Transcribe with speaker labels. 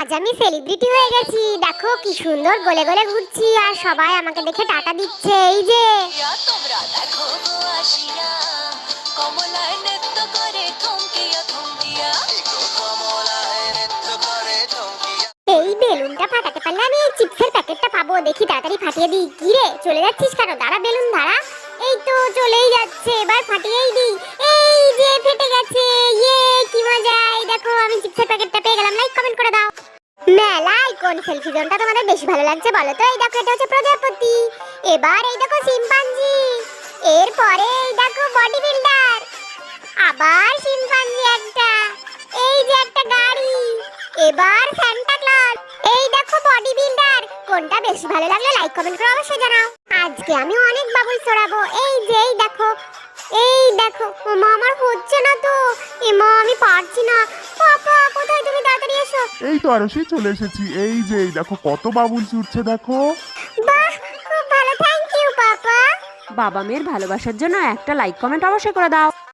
Speaker 1: আজ আমি সেলিব্রিটি হয়ে গেছি। দেখো কি সুন্দর গলে গলে ঘুরছি আর সবাই আমাকে দেখে টাটা দিচ্ছে। এই যে। এই বেলুনটা ফাটাতে পারলে আমি এই চিপসের প্যাকেটটা পাবো। দেখি তাড়াতাড়ি ফাটিয়ে দিই। কি রে চলে যাচ্ছিস কেন? দাঁড়া বেলুন দাঁড়া। এই তো চলেই যাচ্ছে এবার ফাটিয়েই দিই। এই যে ফেটে গেছে। ইয়ে কি মজা। এই দেখো আমি চিপসের প্যাকেটটা পেয়ে গেলাম। লাইক কমেন্ট করে দাও। কোন সেলফি জোনটা তোমাদের বেশি ভালো লাগছে বলো তো? এই দেখো, এটা হচ্ছে প্রজাপতি। এবার এই দেখো শিম্পাঞ্জি। এরপরে এই দেখো বডি বিল্ডার আবার শিম্পাঞ্জি একটা। এই যে একটা গাড়ি। এবার সান্টা ক্লজ এই দেখো বডি বিল্ডার কোনটা বেশি ভালো লাগল লাইক কমেন্ট করে অবশ্যই জানাও। আজকে আমি অনেক বাবুল ছড়াবো এই যে, এই দেখো। এই দেখো মা আমার হচ্ছে না তো। এ মা আমি পারছি না। পাপা
Speaker 2: এই তো আরও চলে এসেছি। এই যে এই দেখো কত বাবুল উঠছে দেখো।
Speaker 1: বাহ খুব ভালো। Thank you papa.
Speaker 3: বাবা মেয়ের ভালোবাসার জন্য একটা লাইক কমেন্ট অবশ্যই করে দাও।